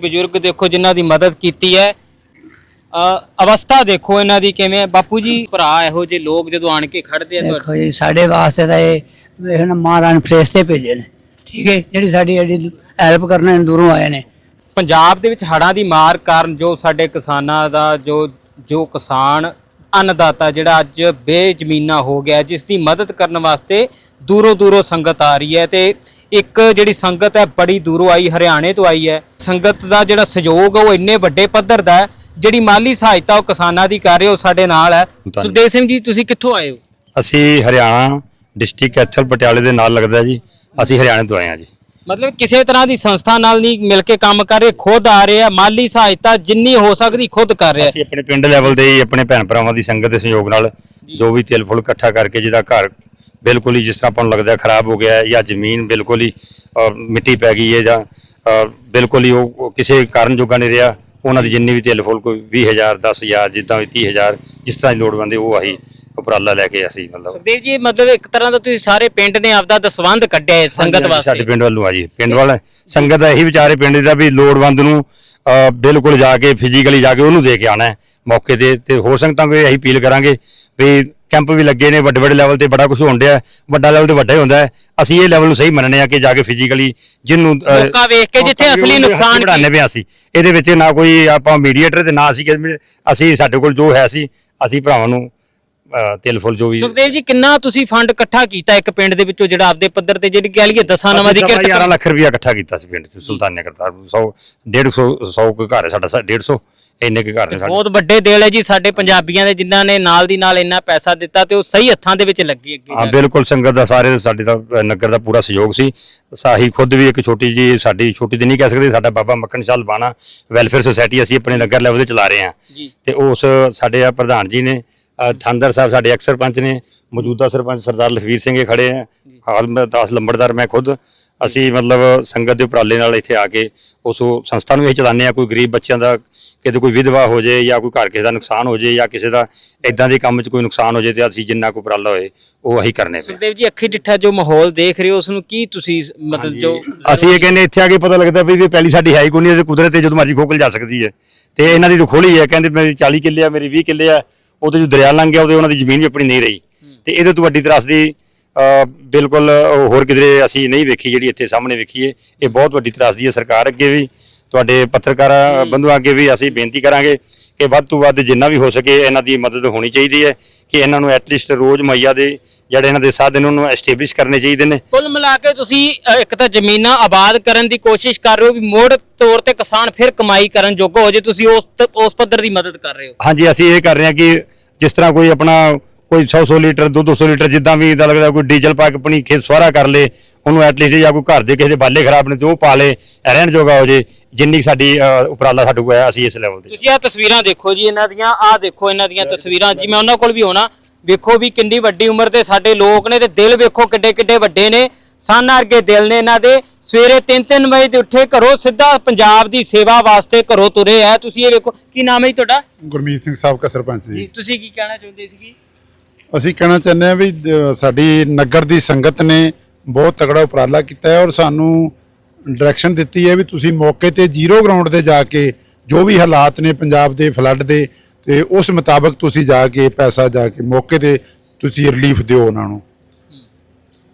ਬਜ਼ੁਰਗ ਦੇਖੋ ਜਿਨ੍ਹਾਂ ਦੀ ਮਦਦ ਕੀਤੀ ਹੈ। ਅ, ਅਵਸਥਾ ਦੇਖੋ ਇਹਨਾਂ ਦੀ ਕਿਵੇਂ ਹੈ। ਬਾਪੂ ਜੀ ਭਰਾ ਇਹੋ ਜਿਹੇ ਲੋਕ ਜਦੋਂ ਆਣ ਕੇ ਖੜਦੇ ਆ ਤੁਹਾਡੇ ਦੇਖੋ ਜੀ ਸਾਡੇ ਵਾਸਤੇ ਤਾਂ ਇਹ ਵੇਖ ਨਾ ਮਹਾਰਾਜ ਨੇ ਫਰਿਸ਼ਤੇ ਭੇਜੇ ਨੇ। ਠੀਕ ਹੈ ਜਿਹੜੀ ਸਾਡੀ ਐਡੀ ਹੈਲਪ ਕਰਨ ਦੂਰੋਂ ਆਏ ਨੇ। ਪੰਜਾਬ ਦੇ ਵਿੱਚ ਹੜ੍ਹਾਂ ਦੀ ਮਾਰ ਕਾਰਨ ਜੋ ਸਾਡੇ ਕਿਸਾਨਾਂ ਦਾ ਜੋ ਜੋ ਕਿਸਾਨ ਅੰਨਦਾਤਾ ਜਿਹੜਾ ਅੱਜ ਬੇਜ਼ਮੀਨਾ ਹੋ ਗਿਆ ਜਿਸ ਦੀ ਮਦਦ ਕਰਨ ਵਾਸਤੇ ਦੂਰੋਂ ਦੂਰੋਂ ਸੰਗਤ ਆ ਰਹੀ ਹੈ ਤੇ ਇੱਕ ਜਿਹੜੀ ਸੰਗਤ ਹੈ ਬੜੀ ਦੂਰੋਂ ਆਈ ਹਰਿਆਣੇ ਤੋਂ ਆਈ ਹੈ। ਸੰਗਤ ਦਾ ਜਿਹੜਾ ਸਹਿਯੋਗ ਉਹ ਇੰਨੇ ਵੱਡੇ ਪੱਧਰ ਦਾ ਹੈ ਜਿਹੜੀ ਮਾਲੀ ਸਹਾਇਤਾ ਉਹ ਕਿਸਾਨਾਂ ਦੀ ਕਰ ਰਹੇ ਹੋ ਸਾਡੇ ਨਾਲ ਹੈ। ਧੰਨਵਾਦ। ਸੁਖਦੇਵ ਸਿੰਘ ਜੀ ਤੁਸੀਂ ਕਿੱਥੋਂ ਆਏ ਹੋ? ਅਸੀਂ ਹਰਿਆਣਾ ਡਿਸਟ੍ਰਿਕਟ ਐਚਲ ਪਟਿਆਲੇ ਦੇ ਨਾਲ ਲੱਗਦਾ ਜੀ। ਅਸੀਂ ਹਰਿਆਣੇ ਤੋਂ ਆਏ ਹਾਂ ਜੀ। ਮਤਲਬ ਕਿਸੇ ਤਰ੍ਹਾਂ ਦੀ ਸੰਸਥਾ ਨਾਲ ਨਹੀਂ ਮਿਲ ਕੇ ਕੰਮ ਕਰ ਰਹੇ ਖੁਦ ਆ ਰਹੇ ਆ ਮਾਲੀ ਸਹਾਇਤਾ ਜਿੰਨੀ ਹੋ ਸਕਦੀ ਖੁਦ ਕਰ ਰਹੇ ਆ। ਅਸੀਂ ਆਪਣੇ ਪਿੰਡ ਲੈਵਲ ਦੇ ਹੀ ਆਪਣੇ ਭੈਣ ਭਰਾਵਾਂ ਦੀ ਸੰਗਤ ਦੇ ਸਹਿਯੋਗ ਨਾਲ ਜੋ ਵੀ ਤਿਲ ਫੁੱਲ ਇਕੱਠਾ ਕਰਕੇ ਜਿਹਦਾ ਘਰ ਬਿਲਕੁਲ ਹੀ ਜਿਸ ਤਰ੍ਹਾਂ ਆਪਾਂ ਨੂੰ ਲੱਗਦਾ ਖਰਾਬ ਹੋ ਗਿਆ ਹੈ ਜਾਂ ਜ਼ਮੀਨ ਬਿਲਕੁਲ ਹੀ ਮਿੱਟੀ ਪੈ ਗਈ ਹੈ ਜਾਂ ਬਿਲਕੁਲ ਹੀ ਉਹ ਉਹ ਕਿਸੇ ਕਾਰਨ ਜੋਗਾ ਨਹੀਂ ਰਿਹਾ ਉਹਨਾਂ ਦੀ ਜਿੰਨੀ ਵੀ ਤਿਲ ਫੁੱਲ ਕੋਈ 20000 10000 ਜਿੱਦਾਂ ਵੀ 30000 ਜਿਸ ਤਰ੍ਹਾਂ ਦੀ ਲੋੜ ਬੰਦੇ ਉਹ ਆਹੀ ਉਪਰਾਲਾ ਲੈ ਕੇ ਅਸੀਂ ਮਤਲਬ ਸੁਖਦੇਵ ਜੀ ਮਤਲਬ ਇੱਕ ਤਰ੍ਹਾਂ ਦਾ ਤੁਸੀਂ ਸਾਰੇ ਪਿੰਡ ਨੇ ਆਪਦਾ ਦਸਵੰਧ ਕੱਢਿਆ ਹੈ ਸੰਗਤ ਹਾਂਜੀ, ਸਾਡੇ ਵਾਸਤੇ ਪਿੰਡ ਵੱਲੋਂ ਆ ਜੀ ਪਿੰਡ ਵਾਲਾ ਸੰਗਤ ਦਾ ਇਹੀ ਵਿਚਾਰੇ ਪਿੰਡ ਦਾ ਵੀ ਲੋੜਵੰਦ ਨੂੰ ਬਿਲਕੁਲ ਜਾ ਕੇ ਫਿਜ਼ੀਕਲੀ ਜਾ ਕੇ ਉਹਨੂੰ ਦੇ ਕੇ ਆਣਾ ਹੈ ਮੌਕੇ ਤੇ ਤੇ ਹੋਰ ਸੰਗਤਾਂ ਨੂੰ ਇਹੀ ਅਪੀਲ ਕਰਾਂਗੇ ਵੀ ਕੈਂਪ ਵੀ ਲੱਗੇ ਨੇ ਵੱਡੇ ਵੱਡੇ ਲੈਵਲ ਤੇ ਬੜਾ ਕੁਝ ਹੋਣ ਡਿਆ। ਵੱਡਾ ਲੈਵਲ ਤੇ ਵੱਡਾ ਹੀ ਹੁੰਦਾ ਹੈ। ਅਸੀਂ ਇਹ ਲੈਵਲ ਨੂੰ ਸਹੀ ਮੰਨਣੇ ਆ ਕਿ ਜਾ ਕੇ ਫਿਜ਼ੀਕਲੀ ਜਿਹਨੂੰ ਅ, ਮੌਕਾ ਵੇਖ ਕੇ ਜਿੱਥੇ ਅਸਲੀ ਨੁਕਸਾਨ ਵਧਾਉਂਦੇ ਪਿਆ ਅਸੀਂ। ਇਹਦੇ ਵਿੱਚ ਨਾ ਕੋਈ ਆਪਾਂ ਮੀਡੀਏਟਰ ਤੇ ਨਾ ਅਸੀਂ ਕਿਸੇ- ਅਸੀਂ ਸਾਡੇ ਕੋਲ ਜੋ ਹੈ ਸੀ ਅਸੀਂ ਭਰਾਵਾਂ ਨੂੰ ਅ, ਤਿਲ ਫੁੱਲ ਜੋ ਵੀ ਸੁਖਦੇਵ ਜੀ ਕਿੰਨਾ ਤੁਸੀਂ ਫੰਡ ਇਕੱਠਾ ਕੀਤਾ ਇੱਕ ਪਿੰਡ ਦੇ ਵਿੱਚੋਂ ਜਿਹੜਾ ਆਪਦੇ ਪੱਧਰ ਤੇ ਜਿਹੜੀ ਕਹਿ ਲਈਏ ਦਸਾਂ ਨਵਾਂ ਦੀ ਕਿਰਤ 11 ਲੱਖ ਰੁਪਇਆ ਇਕੱਠਾ ਕੀਤਾ ਸੀ ਪਿੰਡ ਚ ਸੁਲਤਾਨੀਆ ਕਰਤਾਰ 100 150 100 ਕੁ ਘਰ ਹੈ ਸਾਡਾ 150 ਇੰਨੇ ਕੁ ਘਰ ਨੇ ਸਾਡੇ। ਬਹੁਤ ਵੱਡੇ ਦੇਲ ਹੈ ਜੀ ਸਾਡੇ ਪੰਜਾਬੀਆਂ ਦੇ ਜਿਨ੍ਹਾਂ ਨੇ ਨਾਲ ਦੀ ਨਾਲ ਇੰਨਾ ਪੈਸਾ ਦਿੱਤਾ ਤੇ ਉਹ ਸਹੀ ਹੱਥਾਂ ਦੇ ਵਿੱਚ ਲੱਗੀ ਅੱਗੇ ਹਾਂ ਜਾ ਕੇ। ਬਿਲਕੁਲ ਸੰਗਤ ਦਾ ਸਾਰੇ ਸਾਡੇ ਦਾ ਅ, ਨਗਰ ਦਾ ਪੂਰਾ ਸਹਿਯੋਗ ਸੀ। ਸਾਹੀ ਖੁਦ ਵੀ ਇੱਕ ਛੋਟੀ ਜੀ ਸਾਡੀ ਛੋਟੀ ਤੇ ਨਹੀਂ ਕਹਿ ਸਕਦੇ ਸਾਡਾ ਬਾਬਾ ਮੱਖਣ ਸ਼ਾਲ ਬਾਣਾ ਵੈਲਫੇਅਰ ਸੁਸਾਇਟੀ ਅਸੀਂ ਆਪਣੇ ਨਗਰ ਲੈਵਲ ਤੇ ਚਲਾ ਰਹੇ ਹਾਂ। ਜੀ। ਤੇ ਉਸ ਸਾਡੇ ਆ ਪ੍ਰਧਾਨ ਜੀ ਨੇ ਅ, ਸਾਹਿਬ ਸਾਡੇ ਐਕਸ ਸਰਪੰਚ ਨੇ ਮੌਜੂਦਾ ਸਰਪੰਚ ਸਰਦਾਰ ਲਖਵੀਰ ਸਿੰਘ ਇਹ ਖੜੇ ਆ। ਹਾਲ ਮੈਂ 10 ਲੰਬੜਦਾਰ ਮੈਂ ਖੁਦ। ਅਸੀਂ ਮਤਲਬ ਸੰਗਤ ਦੇ ਉਪਰਾਲੇ ਨਾਲ ਇੱਥੇ ਆ ਕੇ ਉਸ ਸੰਸਥਾ ਨੂੰ ਇਹ ਚਲਾਉਂਦੇ ਆ ਕੋਈ ਗਰੀਬ ਬੱਚਿਆਂ ਦਾ ਕਿਤੇ ਕੋਈ ਵਿਧਵਾ ਹੋ ਜੇ ਜਾਂ ਕੋਈ ਘਰ ਕਿਸੇ ਦਾ ਨੁਕਸਾਨ ਹੋ ਜੇ ਜਾਂ ਕਿਸੇ ਦਾ ਇਦਾਂ ਦੇ ਕੰਮ 'ਚ ਕੋਈ ਨੁਕਸਾਨ ਹੋ ਜੇ ਤੇ ਅਸੀਂ ਜਿੰਨਾ ਕੋ ਉਪਰਾਲਾ ਹੋਏ ਉਹ ਅਸੀਂ ਕਰਨੇ ਪਏ। ਸੁਖਦੇਵ ਜੀ ਅੱਖੀ ਡਿੱਠਾ ਜੋ ਮਾਹੌਲ ਦੇਖ ਰਹੇ ਹੋ ਉਸ ਨੂੰ ਕੀ ਤੁਸੀਂ ਮਤਲਬ ਜੋ ਅਸੀਂ ਇਹ ਕਹਿੰਦੇ ਇੱਥੇ ਆ ਕੇ ਪਤਾ ਲੱਗਦਾ ਵੀ ਵੀ ਪਹਿਲੀ ਸਾਡੀ ਹੈ ਹੀ ਕੋਈ ਨਹੀਂ ਤੇ ਕੁਦਰਤ ਤੇ ਜਦੋਂ ਮਰਜ਼ੀ ਖੋਕਲ ਜਾ ਸਕਦੀ ਹੈ। ਤੇ ਇਹਨਾਂ ਦੀ ਤਾਂ ਖੋਲੀ ਹੈ ਕਹਿੰਦੇ ਮੇਰੀ 40 ਕਿੱਲੇ ਆ ਮੇਰੀ 20 ਕਿੱਲੇ ਆ ਉਹਦੇ ਜੋ ਦਰਿਆ ਲੰਘ ਗਿਆ ਉਹਦੇ ਉਹਨਾਂ ਦੀ ਜ਼ਮੀਨ ਵੀ ਆਪਣੀ ਨਹੀਂ ਰਹੀ। ਤੇ ਇਹਦੇ ਤੋਂ ਵੱਡੀ ਤਰਾਸਦੀ ਅ, ਬਿਲਕੁਲ ਉਹ ਹੋਰ ਕਿਧਰੇ ਅਸੀਂ ਨਹੀਂ ਵੇਖੀ ਜਿਹੜੀ ਇੱਥੇ ਸਾਹਮਣੇ ਵੇਖੀਏ ਇਹ ਬਹੁਤ ਵੱਡੀ ਤਰਾਸਦੀ ਹੈ ਸਰਕਾਰ ਅੱਗੇ ਵੀ। ਤੁਹਾਡੇ ਪੱਤਰਕਾਰ ਬੰਧੂਆਂ ਅੱਗੇ ਵੀ ਅਸੀਂ ਬੇਨਤੀ ਕਰਾਂਗੇ ਕਿ ਵੱਧ ਤੋਂ ਵੱਧ ਜਿੰਨਾ ਵੀ ਹੋ ਸਕੇ ਇਹਨਾਂ ਦੀ ਮਦਦ ਹੋਣੀ ਚਾਹੀਦੀ ਹੈ ਕਿ ਇਹਨਾਂ ਨੂੰ ਐਟਲੀਸਟ ਰੋਜ਼ ਮਈਆ ਦੇ ਜਿਹੜੇ ਇਹਨਾਂ ਦੇ ਸਾਧਨ ਉਹਨੂੰ ਐਸਟੈਬਲਿਸ਼ ਕਰਨੇ ਚਾਹੀਦੇ ਨੇ। ਕੁੱਲ ਮਿਲਾ ਕੇ ਤੁਸੀਂ ਇੱਕ ਤਾਂ ਜ਼ਮੀਨਾਂ ਆਬਾਦ ਕਰਨ ਦੀ ਕੋਸ਼ਿਸ਼ ਕਰ ਰਹੇ ਹੋ ਵੀ ਮੋੜ ਤੌਰ ਤੇ ਕਿਸਾਨ ਫਿਰ ਕਮਾਈ ਕਰਨ ਜੋਗਾ ਹੋ ਜੇ ਤੁਸੀਂ ਉਸ ਉਸ ਪੱਧਰ ਦੀ ਮਦਦ ਕਰ ਰਹੇ ਹੋ। ਹਾਂਜੀ ਅਸੀਂ ਇਹ ਕਰ ਰਹੇ ਹਾਂ ਕਿ ਜਿਸ ਤਰ੍ਹਾਂ ਕੋਈ ਆਪਣਾ ਕੋਈ 100-100 ਲੀਟਰ 200 ਲੀਟਰ ਜਿੱਦਾਂ ਵੀ ਦਾ ਲੱਗਦਾ ਕੋਈ ਡੀਜ਼ਲ ਪਾ ਕੇ ਆਪਣੀ ਖੇਤ ਸਵਾਰਾ ਕਰ ਲੇ ਉਹਨੂੰ ਐਟਲੀਸਟ ਜਾਂ ਕੋਈ ਘਰ ਦੇ ਕਿਸੇ ਦੇ ਬਾਲੇ ਖਰਾਬ ਨੇ ਤੇ ਉਹ ਪਾ ਲੇ ਰਹਿਣ ਜੋਗਾ ਹੋ ਜੇ ਜਿੰਨੀ ਸਾਡੀ ਉਪਰਾਲਾ ਸਾਡੇ ਹੈ ਅਸੀਂ ਇਸ ਲੈਵਲ ਤੇ। ਤੁਸੀਂ ਆਹ ਤਸਵੀਰਾਂ ਦੇਖੋ ਜੀ ਇਹਨਾਂ ਦੀਆਂ ਆਹ ਦੇਖੋ ਇਹਨਾਂ ਦੀਆਂ ਤਸਵੀਰਾਂ ਜੀ ਮੈਂ ਉਹਨਾਂ ਕੋਲ ਵੀ ਹੋਣਾ ਵੇਖੋ ਵੀ ਕਿੰਨੀ ਵੱਡੀ ਉਮਰ ਦੇ ਸਾਡੇ ਲੋਕ ਨੇ ਤੇ ਦਿਲ ਵੇਖੋ ਕਿੱਡੇ ਕਿੱਡੇ ਵੱਡੇ ਨੇ ਸਾਨਾ ਵਰਗੇ ਦਿਲ ਨੇ ਇਹਨਾਂ ਦੇ ਸਵੇਰੇ 3-3 ਵਜੇ ਤੇ ਉੱਠੇ ਘਰੋਂ ਸਿੱਧਾ ਪੰਜਾਬ ਦੀ ਸੇਵਾ ਵਾਸਤੇ ਘਰੋਂ ਤੁਰੇ ਆ ਤੁਸੀਂ ਇਹ ਵੇਖੋ ਕੀ ਨਾਮ ਹੈ ਜੀ ਤੁਹਾਡਾ? ਗੁਰਮੀਤ ਸਿੰਘ ਸਾਬਕਾ ਸਰਪੰਚ ਜੀ। ਜੀ ਤੁਸੀਂ ਕੀ ਕਹਿਣਾ ਚਾਹੁੰਦੇ ਸੀ ਅਸੀਂ ਕਹਿਣਾ ਚਾਹੁੰਦੇ ਹਾਂ ਵੀ ਸਾਡੀ ਨਗਰ ਦੀ ਸੰਗਤ ਨੇ ਬਹੁਤ ਤਗੜਾ ਉਪਰਾਲਾ ਕੀਤਾ ਹੈ ਔਰ ਸਾਨੂੰ ਡਾਇਰੈਕਸ਼ਨ ਦਿੱਤੀ ਹੈ ਵੀ ਤੁਸੀਂ ਮੌਕੇ ਤੇ ਜ਼ੀਰੋ ਗਰਾਊਂਡ ਤੇ ਜਾ ਕੇ ਜੋ ਵੀ ਹਾਲਾਤ ਨੇ ਪੰਜਾਬ ਦੇ ਫਲੱਡ ਦੇ ਤੇ ਉਸ ਮੁਤਾਬਕ ਤੁਸੀਂ ਜਾ ਕੇ ਪੈਸਾ ਜਾ ਕੇ ਮੌਕੇ ਤੇ ਤੁਸੀਂ ਰਿਲੀਫ ਦਿਓ ਉਹਨਾਂ ਨੂੰ।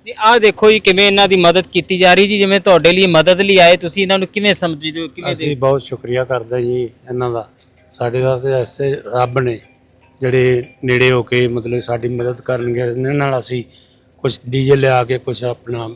ਤੇ ਆਹ ਦੇਖੋ ਜੀ ਕਿਵੇਂ ਇਹਨਾਂ ਦੀ ਮਦਦ ਕੀਤੀ ਜਾ ਰਹੀ ਜੀ ਜਿਵੇਂ ਤੁਹਾਡੇ ਲਈ ਮਦਦ ਲਈ ਆਏ ਤੁਸੀਂ ਇਹਨਾਂ ਨੂੰ ਕਿਵੇਂ ਸਮਝਦੇ ਹੋ ਕਿਵੇਂ ਅਸੀਂ ਬਹੁਤ ਸ਼ੁਕਰੀਆ ਕਰਦੇ ਜੀ ਇਹਨਾਂ ਦਾ। ਸਾਡੇ ਦਾ ਤੇ ਐਸੇ ਰੱਬ ਨੇ ਜਿਹੜੇ ਨੇੜੇ ਹੋ ਕੇ ਮਤਲਬ ਸਾਡੀ ਮਦਦ ਕਰਨਗੇ ਇਹਨਾਂ ਨਾਲ ਅਸੀਂ ਕੁਝ ਡੀਜ਼ਲ ਲਿਆ ਕੇ ਕੁਝ ਆਪਣਾ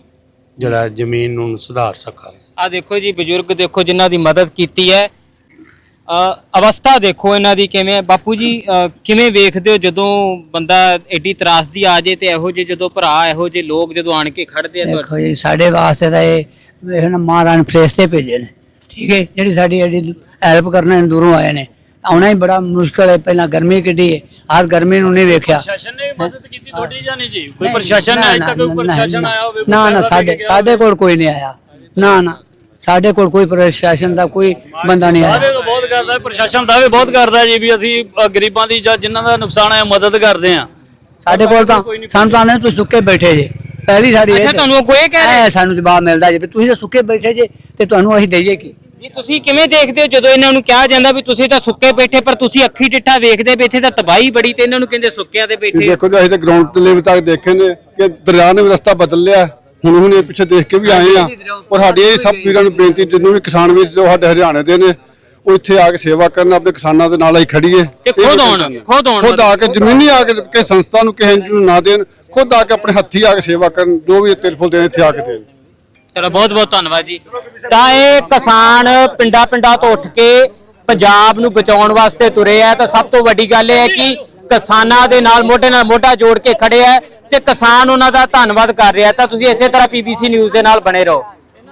ਜਿਹੜਾ ਜ਼ਮੀਨ ਨੂੰ ਸੁਧਾਰ ਸਕਾਂਗੇ। ਆ ਦੇਖੋ ਜੀ ਬਜ਼ੁਰਗ ਦੇਖੋ ਜਿਨ੍ਹਾਂ ਦੀ ਮਦਦ ਕੀਤੀ ਹੈ। ਅ, ਅਵਸਥਾ ਦੇਖੋ ਇਹਨਾਂ ਦੀ ਕਿਵੇਂ ਹੈ। ਬਾਪੂ ਜੀ ਅ, ਕਿਵੇਂ ਵੇਖਦੇ ਹੋ ਜਦੋਂ ਬੰਦਾ ਐਡੀ ਤਰਾਸਦੀ ਆ ਜੇ ਤੇ ਇਹੋ ਜਿਹੇ ਜਦੋਂ ਭਰਾ ਇਹੋ ਜਿਹੇ ਲੋਕ ਜਦੋਂ ਆਣ ਕੇ ਖੜਦੇ ਆ ਤੁਹਾਡੇ? ਦੇਖੋ ਜੀ ਸਾਡੇ ਵਾਸਤੇ ਤਾਂ ਇਹ ਵੇਖ ਨਾ ਮਹਾਰਾਜ ਨੇ ਫਰਿਸ਼ਤੇ ਭੇਜੇ ਨੇ। ਠੀਕ ਹੈ ਜਿਹੜੀ ਸਾਡੀ ਐਡੀ ਹੈਲਪ ਕਰਨ ਦੂਰੋਂ ਆਏ ਨੇ। ਆਉਣਾ ਹੀ ਬੜਾ ਮੁਸ਼ਕਲ ਹੈ ਪਹਿਲਾਂ ਗਰਮੀ ਕਿੱਡੀ ਹੈ ਹਰ ਗਰਮੀ ਨੂੰ ਨਹੀਂ ਵੇਖਿਆ। ਪ੍ਰਸ਼ਾਸਨ ਨੇ ਮਦਦ ਕੀਤੀ ਤੁਹਾਡੀ ਜਾਂ ਨਹੀਂ ਜੀ? ਕੋਈ ਪ੍ਰਸ਼ਾਸਨ ਨਾ, ਨਾ, ਤੱਕ ਕੋਈ ਨਾ, ਪ੍ਰਸ਼ਾਸਨ ਨਾ, ਆਇਆ ਹੋਵੇ ਨਾ ਨਾ ਸਾਡੇ ਸਾਡੇ ਕੋਲ ਕੋਈ ਨਹੀਂ ਆਇਆ। ਨਾ ਨਾ ਸਾਡੇ ਕੋਲ ਕੋਈ ਪ੍ਰਸ਼ਾਸਨ ਦਾ ਕੋਈ ਬੰਦਾ ਨਹੀਂ ਦਾਅਵੇ ਆਇਆ ਤਾਂ ਬਹੁਤ ਕਰਦਾ ਪ੍ਰਸ਼ਾਸਨ ਦਾਅਵੇ ਬਹੁਤ ਕਰਦਾ ਜੀ ਵੀ ਅਸੀਂ ਗਰੀਬਾਂ ਦੀ ਜਾਂ ਜਿਨ੍ਹਾਂ ਦਾ ਨੁਕਸਾਨ ਹੈ ਮਦਦ ਕਰਦੇ ਹਾਂ। ਸਾਡੇ ਕੋਲ ਤਾਂ ਸਾਨੂੰ ਤਾਂ ਨਹੀਂ ਤੁਸੀਂ ਸੁੱਕੇ ਬੈਠੇ ਜੇ। ਪਹਿਲੀ ਸਾਡੀ ਇਹ ਅੱਛਾ ਤੁਹਾਨੂੰ ਕੋਈ ਕਹਿ ਰਿਹਾ? ਸਾਨੂੰ ਜਵਾਬ ਮਿਲਦਾ ਜੇ ਤੁਸੀਂ ਤਾਂ ਸੁੱਕੇ ਬੈਠੇ ਜੇ ਤੇ ਤੁਹਾਨੂੰ ਅਸੀਂ ਦਈਏ ਕੀ? ਜੀ ਤੁਸੀਂ ਕਿਵੇਂ ਦੇਖਦੇ ਹੋ? ਜਦੋਂ ਇਹਨਾਂ ਨੂੰ ਕਿਹਾ ਜਾਂਦਾ ਵੀ ਤੁਸੀਂ ਤਾਂ ਸੁੱਕੇ ਬੈਠੇ ਪਰ ਤੁਸੀਂ ਅੱਖੀ ਡਿੱਠਾ ਵੇਖਦੇ ਵੀ ਇੱਥੇ ਤਾਂ ਤਬਾਹੀ ਬੜੀ ਤੇ ਇਹਨਾਂ ਨੂੰ ਕਹਿੰਦੇ ਸੁੱਕਿਆਂ ਤੇ ਬੈਠੇ ਦੇਖੋ ਜੀ ਅਸੀਂ ਤਾਂ ਗਰਾਊਂਡ ਤੇ ਲੈਵਲ ਤੱਕ ਦੇਖੇ ਨੇ ਕਿ ਦਰਿਆ ਨੇ ਵੀ ਰਸਤਾ ਬਦਲ ਲਿਆ। ਹੁਣ ਹੁਣ ਪਿੱਛੇ ਦੇਖ ਕੇ ਵੀ ਆਏ ਆ। ਔਰ ਸਾਡੀ ਇਹ ਸਭ ਵੀਰਾਂ ਨੂੰ ਬੇਨਤੀ ਜਿੰਨੂੰ ਵੀ ਕਿਸਾਨ ਵੀਰ ਜੋ ਸਾਡੇ ਹਰਿਆਣੇ ਦੇ ਨੇ ਉਹ ਇੱਥੇ ਆ ਕੇ ਸੇਵਾ ਕਰਨ ਆਪਣੇ ਕਿਸਾਨਾਂ ਦੇ ਨਾਲ ਹੀ ਖੜੀਏ। ਤੇ ਖੁਦ ਆਉਣ। ਖੁਦ ਆਉਣ ਖੁਦ ਆ ਕੇ ਜ਼ਮੀਨੀ ਆ ਕੇ ਕਿਸੇ ਸੰਸਥਾ ਨੂੰ ਕਿਸੇ ਨੂੰ ਨਾ ਦੇਣ ਖੁਦ ਆ ਕੇ ਆਪਣੇ ਹੱਥੀ ਆ ਕੇ ਸੇਵਾ ਕਰਨ ਜੋ ਵੀ ਤਿਰਫਲ ਦੇਣ ਇੱਥੇ ਆ ਕੇ ਦੇਣ। ਚਲੋ, ਬਹੁਤ ਬਹੁਤ ਧੰਨਵਾਦ ਜੀ। ਤਾਂ ਇਹ ਕਿਸਾਨ ਪਿੰਡਾਂ ਪਿੰਡਾਂ ਤੋਂ ਉੱਠ ਕੇ ਪੰਜਾਬ ਨੂੰ ਬਚਾਉਣ ਵਾਸਤੇ ਤੁਰੇ ਆ। ਤਾਂ ਸਭ ਤੋਂ ਵੱਡੀ ਗੱਲ ਇਹ ਹੈ ਕਿ ਕਿਸਾਨਾਂ ਦੇ ਨਾਲ, ਮੋਢੇ ਨਾਲ ਮੋਢਾ ਜੋੜ ਕੇ ਖੜੇ ਆ ਤੇ ਕਿਸਾਨ ਉਹਨਾਂ ਦਾ ਧੰਨਵਾਦ ਕਰ ਰਿਹਾ ਤਾਂ ਤੁਸੀਂ ਇਸੇ ਤਰ੍ਹਾਂ ਪੀਬੀਸੀ ਨਿਊਜ਼ ਦੇ ਨਾਲ ਬਣੇ ਰਹੋ।